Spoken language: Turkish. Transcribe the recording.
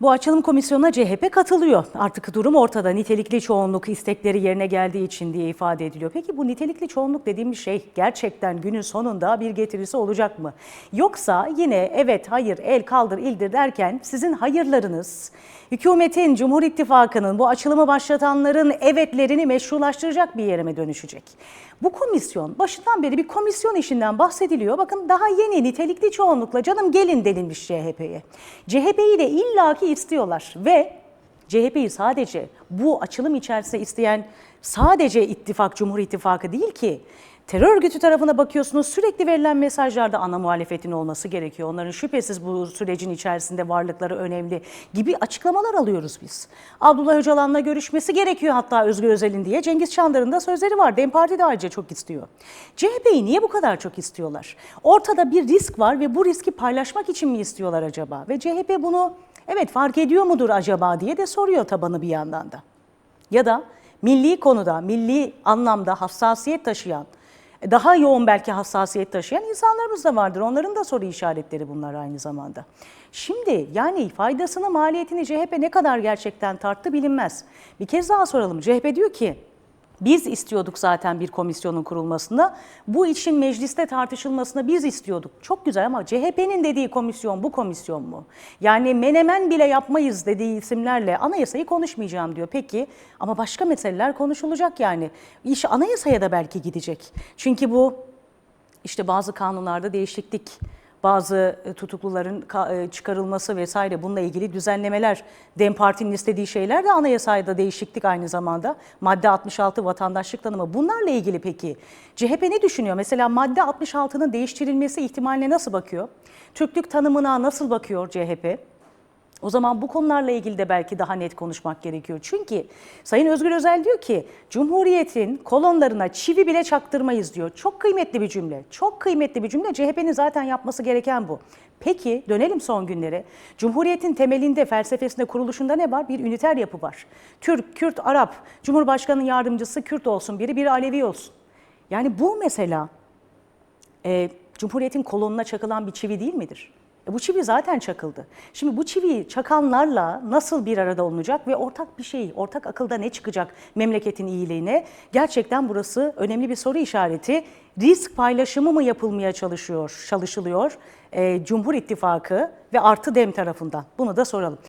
Bu açılım komisyonuna CHP katılıyor. Artık durum ortada. Nitelikli çoğunluk istekleri yerine geldiği için diye ifade ediliyor. Peki bu nitelikli çoğunluk dediğimiz şey gerçekten günün sonunda bir getirisi olacak mı? Yoksa yine evet hayır el kaldır ildir derken sizin hayırlarınız hükümetin, Cumhur İttifakı'nın bu açılımı başlatanların evetlerini meşrulaştıracak bir yere mi dönüşecek? Bu komisyon başından beri bir komisyon işinden bahsediliyor. Bakın daha yeni nitelikli çoğunlukla canım gelin denilmiş CHP'ye. CHP'yi de illaki istiyorlar ve CHP'yi sadece bu açılım içerisinde isteyen sadece ittifak, Cumhur İttifakı değil ki. Terör örgütü tarafına bakıyorsunuz sürekli verilen mesajlarda ana muhalefetin olması gerekiyor. Onların şüphesiz bu sürecin içerisinde varlıkları önemli gibi açıklamalar alıyoruz biz. Abdullah Öcalan'la görüşmesi gerekiyor hatta Özgür Özel'in diye. Cengiz Çandar'ın da sözleri var. DEM Parti de ayrıca çok istiyor. CHP'yi niye bu kadar çok istiyorlar? Ortada bir risk var ve bu riski paylaşmak için mi istiyorlar acaba? Ve CHP bunu evet fark ediyor mudur acaba diye de soruyor tabanı bir yandan da. Ya da milli konuda, milli anlamda hassasiyet taşıyan, daha yoğun belki hassasiyet taşıyan insanlarımız da vardır. Onların da soru işaretleri bunlar aynı zamanda. Şimdi yani faydasını, maliyetini CHP ne kadar gerçekten tarttı bilinmez. Bir kez daha soralım. CHP diyor ki biz istiyorduk zaten bir komisyonun kurulmasını. Bu için mecliste tartışılmasını biz istiyorduk. Çok güzel ama CHP'nin dediği komisyon bu komisyon mu? Yani menemen bile yapmayız dediği isimlerle anayasayı konuşmayacağım diyor. Peki ama başka meseleler konuşulacak yani. İş anayasaya da belki gidecek. Çünkü bu işte bazı kanunlarda değişiklik, bazı e, tutukluların e, çıkarılması vesaire bununla ilgili düzenlemeler, DEM Parti'nin istediği şeyler de anayasada değişiklik aynı zamanda. Madde 66 vatandaşlık tanımı. Bunlarla ilgili peki CHP ne düşünüyor? Mesela madde 66'nın değiştirilmesi ihtimaline nasıl bakıyor? Türklük tanımına nasıl bakıyor CHP? O zaman bu konularla ilgili de belki daha net konuşmak gerekiyor. Çünkü Sayın Özgür Özel diyor ki Cumhuriyet'in kolonlarına çivi bile çaktırmayız diyor. Çok kıymetli bir cümle. Çok kıymetli bir cümle. CHP'nin zaten yapması gereken bu. Peki dönelim son günlere. Cumhuriyet'in temelinde, felsefesinde, kuruluşunda ne var? Bir üniter yapı var. Türk, Kürt, Arap, Cumhurbaşkanı'nın yardımcısı Kürt olsun biri, biri Alevi olsun. Yani bu mesela e, Cumhuriyet'in kolonuna çakılan bir çivi değil midir? E, bu çivi zaten çakıldı. Şimdi bu çiviyi çakanlarla nasıl bir arada olunacak ve ortak bir şey, ortak akılda ne çıkacak memleketin iyiliğine? Gerçekten burası önemli bir soru işareti. Risk paylaşımı mı yapılmaya çalışıyor, çalışılıyor e, Cumhur İttifakı ve artı DEM tarafından? Bunu da soralım.